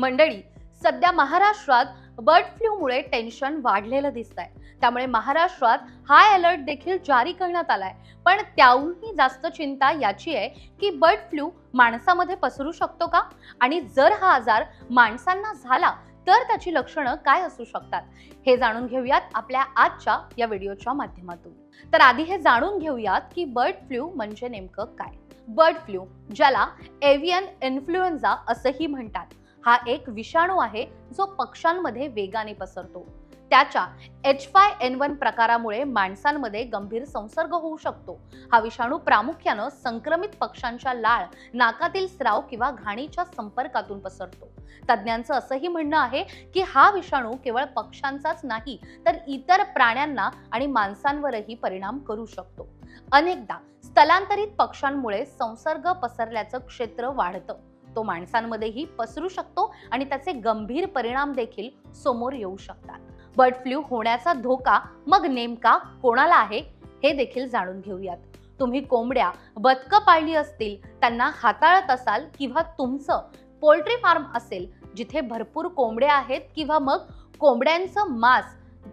मंडळी सध्या महाराष्ट्रात बर्ड फ्लूमुळे टेन्शन वाढलेलं दिसत आहे त्यामुळे महाराष्ट्रात हाय अलर्ट देखील जारी करण्यात आलाय. पण त्याहूनही जास्त चिंता याची आहे की बर्ड फ्लू माणसामध्ये पसरू शकतो का? आणि जर हा आजार माणसांना झाला तर त्याची लक्षणं काय असू शकतात? हे जाणून घेऊयात आपल्या आजच्या या व्हिडिओच्या माध्यमातून. तर आधी हे जाणून घेऊयात की बर्ड फ्लू म्हणजे नेमकं काय? बर्ड फ्लू ज्याला एव्हियन इन्फ्लुएन्झा असंही म्हणतात. हा एक विषाणू आहे जो पक्ष्यांमध्ये वेगाने पसरतो. त्याच्या एच फाय एन वन प्रकारामुळे माणसांमध्ये गंभीर संसर्ग होऊ शकतो. हा विषाणू प्रामुख्यानं संक्रमित पक्ष्यांच्या लाळ नाकातील स्राव किंवा घाणीच्या संपर्कातून पसरतो. तज्ज्ञांचं असंही म्हणणं आहे की हा विषाणू केवळ पक्ष्यांचाच नाही तर इतर प्राण्यांना आणि माणसांवरही परिणाम करू शकतो. अनेकदा स्थलांतरित पक्ष्यांमुळे संसर्ग पसरल्याचं क्षेत्र वाढतं. तो माणसांमध्येही पसरू शकतो आणि त्याचे गंभीर परिणाम देखील समोर येऊ शकतात. बर्ड फ्लू होण्याचा धोका मग नेमका कोणाला आहे हे देखील जाणून घेऊयात. तुम्ही कोंबड्या बदकं पाळली असतील त्यांना हाताळत असाल किंवा तुमचं पोल्ट्री फार्म असेल जिथे भरपूर कोंबड्या आहेत किंवा मग कोंबड्यांचं मांस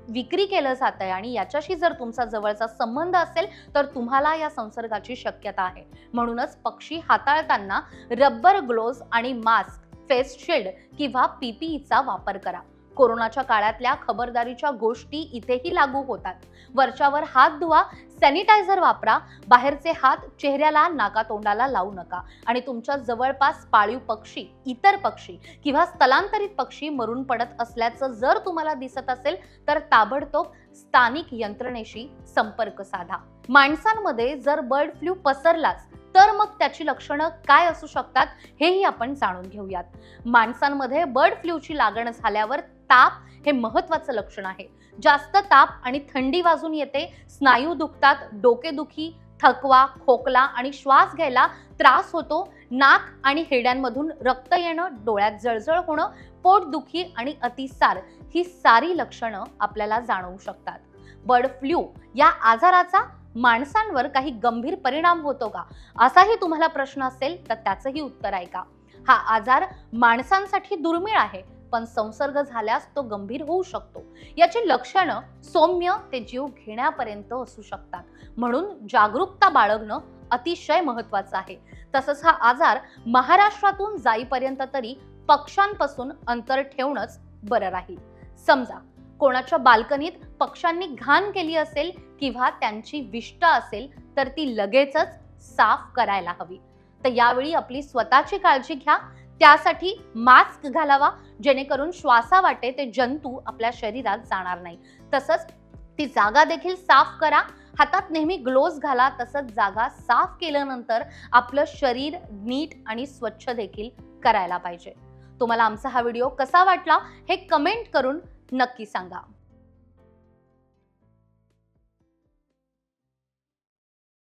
विक्री केलं जात आहे आणि याच्याशी जर तुमचा जवळचा संबंध असेल तर तुम्हाला या संसर्गाची शक्यता आहे. म्हणूनच पक्षी हाताळताना रबर ग्लोव्ज आणि मास्क फेस शिल्ड किंवा पीपीईचा वापर करा. कोरोनाच्या काळातल्या खबरदारीच्या गोष्टी इथेही लागू होतात. वरच्यावर हात धुवा सॅनिटायझर वापरा बाहेरचे हात चेहऱ्याला नाका तोंडाला लावू नका. आणि तुमच्या जवळपास पाळीव पक्षी इतर पक्षी किंवा स्थलांतरित पक्षी मरून पडत असल्याचं जर तुम्हाला दिसत असेल तर ताबडतोब स्थानिक यंत्रणेशी संपर्क साधा. माणसांमध्ये जर बर्ड फ्लू पसरलाच तर मग त्याची लक्षणं काय असू शकतात हेही आपण जाणून घेऊयात. माणसांमध्ये बर्ड फ्लूची लागण झाल्यावर ताप हे महत्वाचं लक्षण आहे. जास्त ताप आणि थंडी वाजून येते स्नायू दुखतात डोकेदुखी थकवा खोकला आणि श्वास घ्यायला त्रास होतो. नाक आणि हेड्यांमधून रक्त येणं डोळ्यात जळजळ होणं पोटदुखी आणि अतिसार ही सारी लक्षणं आपल्याला जाणवू शकतात. बर्ड फ्लू या आजाराचा माणसांवर काही गंभीर परिणाम होतो का? असाही तुम्हाला प्रश्न असेल तर त्याचंही उत्तर आहे का हा आजार माणसांसाठी दुर्मिळ आहे. पण संसर्ग झाल्यास तो गंभीर होऊ शकतो. याची लक्षणं सौम्य ते जीव घेण्यापर्यंत असू शकतात. म्हणून जागरूकता बाळगणं अतिशय महत्वाचं आहे. तसंच हा आजार महाराष्ट्रातून जाईपर्यंत तरी पक्ष्यांपासून अंतर ठेवणंच बरं राहील. समजा कोणाच्या बाल्कनीत पक्ष्यांनी घाण केली असेल किंवा त्यांची विष्ट असेल तर ती लगेचच साफ करायला हवी. तर यावेळी आपली स्वतःची काळजी घ्या त्यासाठी मास्क घालावा जेणेकरून श्वासावाटे ते जंतू आपल्या शरीरात जाणार नाही. तसंच ती जागा देखील साफ करा. हातात नेहमी ग्लोव्ज घाला तसंच जागा साफ केल्यानंतर आपलं शरीर नीट आणि स्वच्छ देखील करायला पाहिजे. तुम्हाला आमचा हा व्हिडिओ कसा वाटला हे कमेंट करून नक्की सांगा.